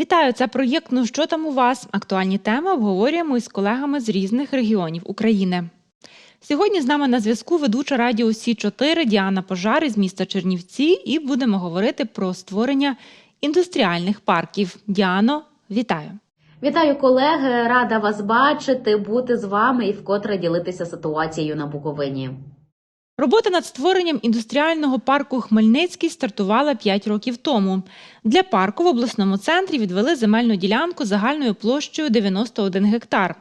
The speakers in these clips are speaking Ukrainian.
Вітаю! Це проєкт Ну що там у вас? Актуальні теми обговорюємо із колегами з різних регіонів України. Сьогодні з нами на зв'язку ведуча радіо Сі 4 Діана Пожар із міста Чернівці, і будемо говорити про створення індустріальних парків. Діано, вітаю! Вітаю колеги, рада вас бачити, бути з вами і вкотре ділитися ситуацією на Буковині. Робота над створенням індустріального парку Хмельницький стартувала 5 років тому. Для парку в обласному центрі відвели земельну ділянку загальною площею 91 гектар.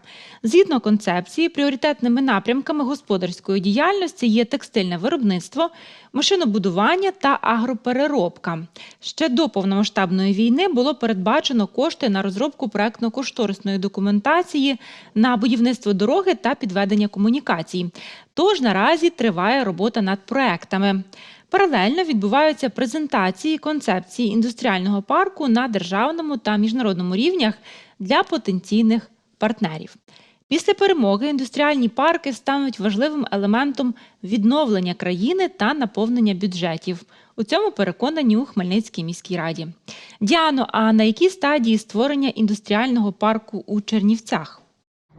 Згідно концепції, пріоритетними напрямками господарської діяльності є текстильне виробництво, машинобудування та агропереробка. Ще до повномасштабної війни було передбачено кошти на розробку проектно-кошторисної документації на будівництво дороги та підведення комунікацій. Тож наразі триває робота над проектами. Паралельно відбуваються презентації концепції індустріального парку на державному та міжнародному рівнях для потенційних партнерів. Після перемоги індустріальні парки стануть важливим елементом відновлення країни та наповнення бюджетів. У цьому переконані у Хмельницькій міській раді. Діано, а на якій стадії створення індустріального парку у Чернівцях?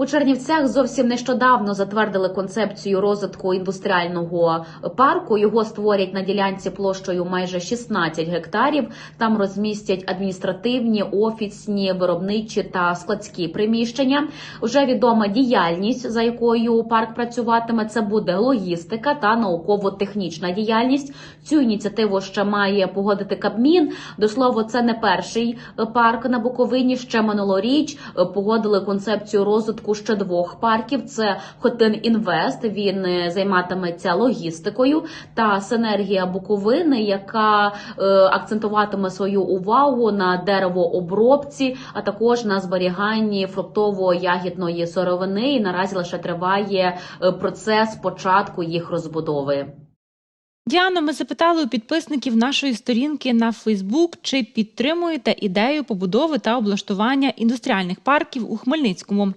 У Чернівцях зовсім нещодавно затвердили концепцію розвитку індустріального парку. Його створять на ділянці площею майже 16 гектарів. Там розмістять адміністративні, офісні, виробничі та складські приміщення. Вже відома діяльність, за якою парк працюватиме. Це буде логістика та науково-технічна діяльність. Цю ініціативу ще має погодити Кабмін. До слова, це не перший парк на Буковині. Ще минулоріч погодили концепцію розвитку ще двох парків. Це Хотин Інвест. Він е, займатиметься логістикою та Синергія Буковини, яка е, акцентуватиме свою увагу на деревообробці, а також на зберіганні фруктово-ягідної сировини. І наразі лише триває е, процес початку їх розбудови. Діано, ми запитали у підписників нашої сторінки на Фейсбук, чи підтримуєте ідею побудови та облаштування індустріальних парків у Хмельницькому.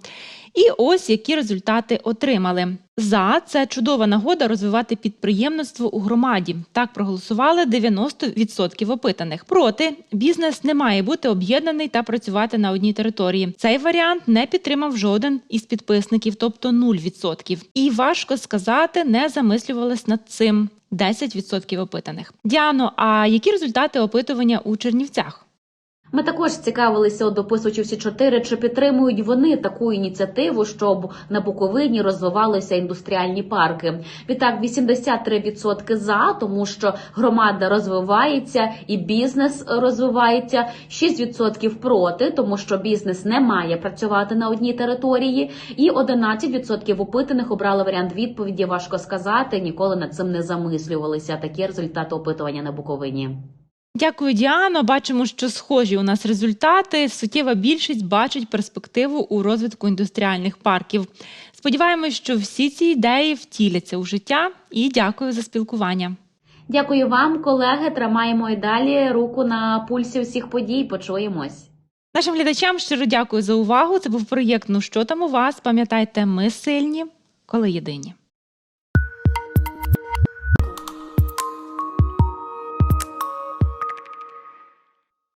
І ось які результати отримали. За це чудова нагода розвивати підприємництво у громаді. Так проголосували 90% опитаних. Проти бізнес не має бути об'єднаний та працювати на одній території. Цей варіант не підтримав жоден із підписників, тобто 0%. І важко сказати, не замислювались над цим 10% опитаних. Діано, а які результати опитування у Чернівцях? Ми також цікавилися у дописувачів всі чотири, чи підтримують вони таку ініціативу, щоб на Буковині розвивалися індустріальні парки. Відтак 83% за, тому що громада розвивається і бізнес розвивається. 6% проти, тому що бізнес не має працювати на одній території. І 11% опитаних обрали варіант відповіді. Важко сказати, ніколи над цим не замислювалися. Такі результати опитування на Буковині. Дякую, Діано. Бачимо, що схожі у нас результати. Суттєва більшість бачить перспективу у розвитку індустріальних парків. Сподіваємось, що всі ці ідеї втіляться у життя. І дякую за спілкування. Дякую вам, колеги. Тримаємо і далі руку на пульсі всіх подій. Почуємось. Нашим глядачам щиро дякую за увагу. Це був проєкт Ну що там у вас? Пам'ятайте, ми сильні, коли єдині.